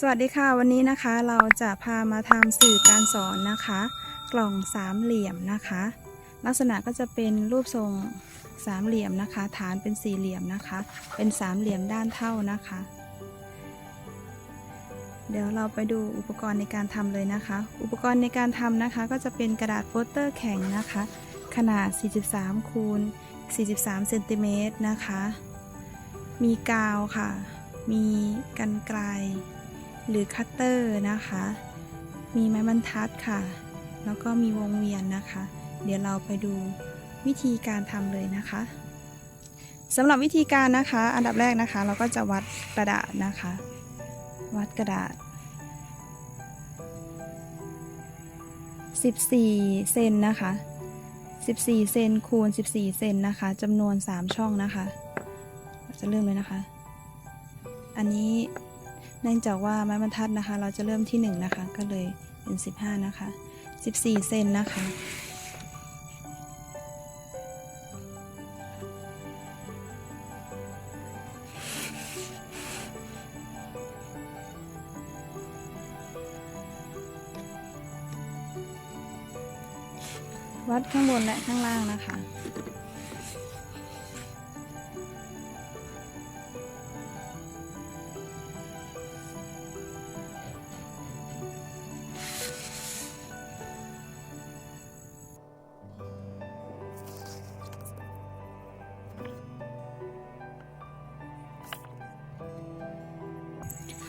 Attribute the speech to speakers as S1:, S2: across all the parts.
S1: สวัสดีค่ะวันนี้นะคะเราจะพามาทำสื่อการสอนนะคะ กล่องสามเหลี่ยมนะคะ ลักษณะก็จะเป็นรูปทรงสามเหลี่ยมนะคะ ฐานเป็นสี่เหลี่ยมนะคะ เป็นสามเหลี่ยมด้านเท่านะคะ เดี๋ยวเราไปดูอุปกรณ์ในการทำเลยนะคะ อุปกรณ์ในการทำนะคะ ก็จะเป็นกระดาษโปสเตอร์แข็งนะคะ ขนาด 43คูณ43เซนติเมตรนะคะ มีกาวค่ะ มีกันไกล หรือคัตเตอร์นะคะ มีไม้บรรทัดค่ะ แล้วก็มีวงเวียนนะคะ เดี๋ยวเราไปดูวิธีการทำเลยนะคะสำหรับวิธีการนะคะ อันดับแรกนะคะ เราก็จะวัดกระดาษนะคะ วัดกระดาษ 14 เซนนะคะ 14 เซนคูณ 14 เซนนะคะจำนวน 3 ช่องนะคะ จะเริ่มเลยนะคะ อันนี้ เนื่องจากว่าไม้บรรทัดนะคะ เราจะเริ่มที่ 1 นะคะ ก็เลยเป็น 15 นะคะ 14 เซนนะคะวัดข้างบนและข้างล่างนะคะ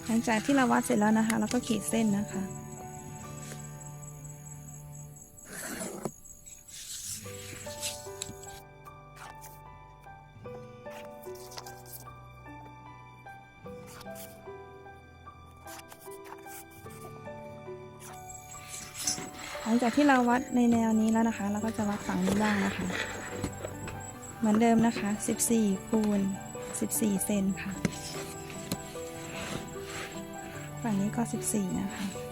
S1: หลังจากที่เราวัดเสร็จแล้วนะคะ เราก็ขีดเส้นนะคะ หลังจากที่เราวัดในแนวนี้แล้วนะคะ เราก็จะวัดฝั่งนี้บ้างนะคะ เหมือนเดิมนะคะ 14คูณ14 เซนค่ะ ฝั่งนี้ก็ 14 นะคะ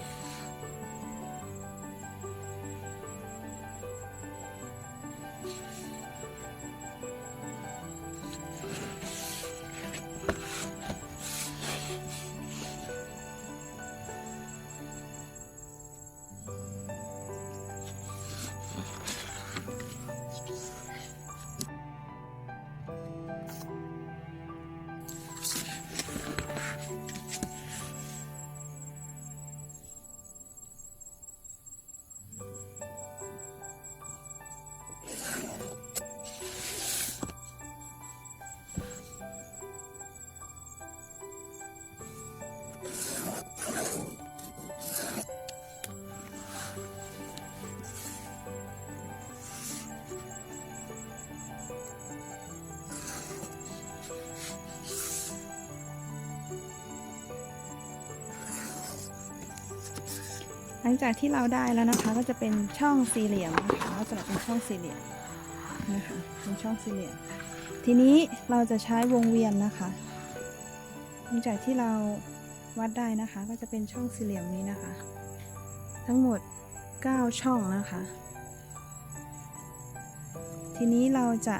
S1: หลังจากที่เราได้แล้วนะคะก็จะเป็นช่องสี่เหลี่ยมนะคะลักษณะเป็นช่องสี่เหลี่ยมนะคะเป็นช่องสี่เหลี่ยม ทีนี้เราจะใช้วงเวียนนะคะหลังจากที่เราวัดได้นะคะก็จะเป็นช่องสี่เหลี่ยมนี้นะคะ ทั้งหมด 9 ช่องนะคะ ทีนี้เราจะ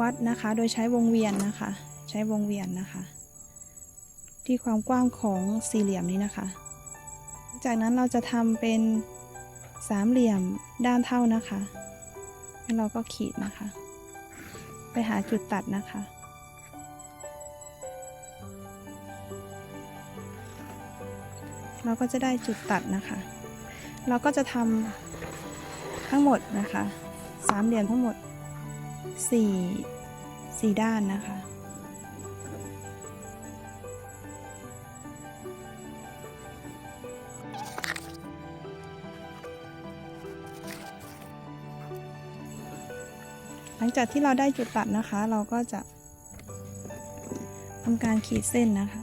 S1: วัดนะคะโดยใช้วงเวียนนะคะ ใช้วงเวียนนะคะ ที่ความกว้างของสี่เหลี่ยมนี้นะคะ จากนั้นเราจะทำเป็นสามเหลี่ยมด้านเท่านะคะแล้วเราก็ขีดนะคะ ไปหาจุดตัดนะคะ เราก็จะได้จุดตัดนะคะ เราก็จะทำทั้งหมดนะคะ สามเหลี่ยมทั้งหมดสี่สี่ด้านนะคะ งจากที่เราได้จุดตัดนะคะ เราก็จะทำการขีดเส้นนะคะ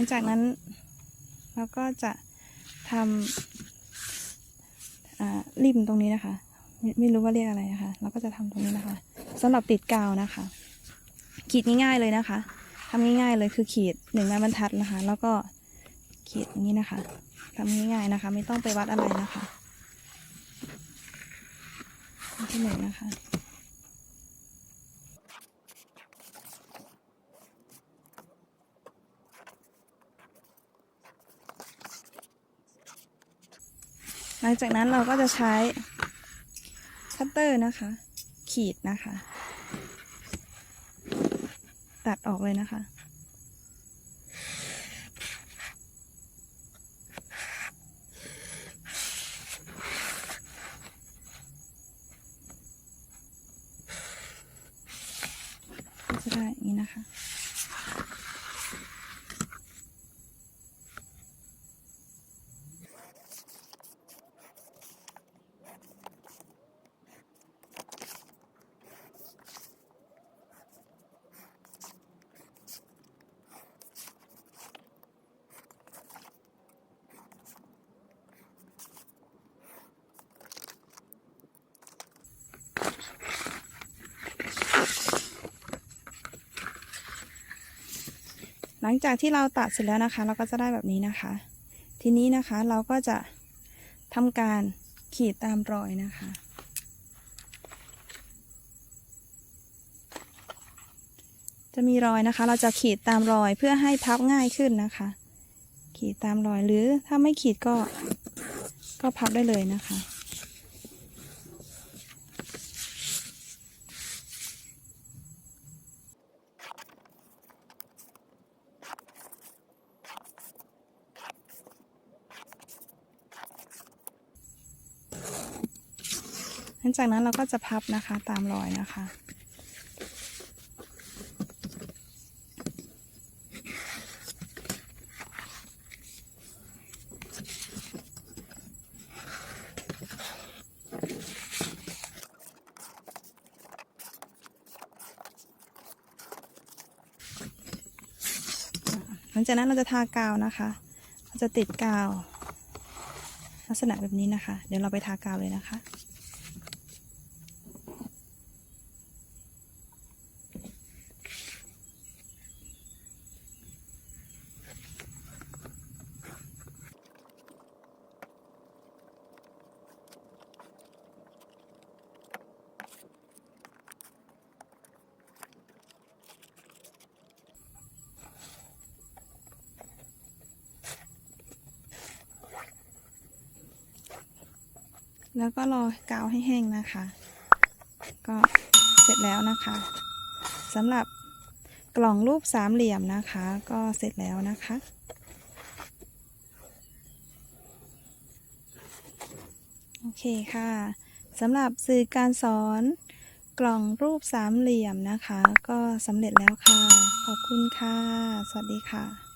S1: ลังจากนั้นเราก็จะทำริมตรงนี้นะคะไม่ไม่รู้ว่าเรียกอะไรนะคะ เราก็จะทำตรงนี้นะคะสำหรับติดกาวนะคะ ขีดง่ายๆเลยนะคะทำง่ายๆเลยคือขีดหนึ่งไม้บรรทัดนะคะ แล้วก็ขีดอย่างนี้นะคะทำง่ายๆนะคะ ไม่ต้องไปวัดอะไรนะคะที่หนึ่งนะคะ ลังจากนั้นเราก็จะใช้คัตเตอร์นะคะ ขีดนะคะ ตัดออกเลยนะคะจะได้อย่างนี้นะคะ หลังจากที่เราตัดเสร็จแล้วนะคะ เราก็จะได้แบบนี้นะคะ ทีนี้นะคะเราก็จะทำการขีดตามรอยนะคะ จะมีรอยนะคะ เราจะขีดตามรอยเพื่อให้พับง่ายขึ้นนะคะ ขีดตามรอยหรือถ้าไม่ขีดก็ก็พับได้เลยนะคะ หลังจากนั้นเราก็จะพับนะคะตามรอยนะคะ หลังจากนั้นเราจะทากาวนะคะเราจะติดกาวลักษณะแบบนี้นะคะ เดี๋ยวเราไปทากาวเลยนะคะ แล้วก็รอกาวให้แห้งนะคะ ก็เสร็จแล้วนะคะสำหรับกล่องรูปสามเหลี่ยมนะคะ ก็เสร็จแล้วนะคะโอเคค่ะสำหรับสื่อการสอนกล่องรูปสามเหลี่ยมนะคะ ก็สำเร็จแล้วค่ะ ขอบคุณค่ะ สวัสดีค่ะ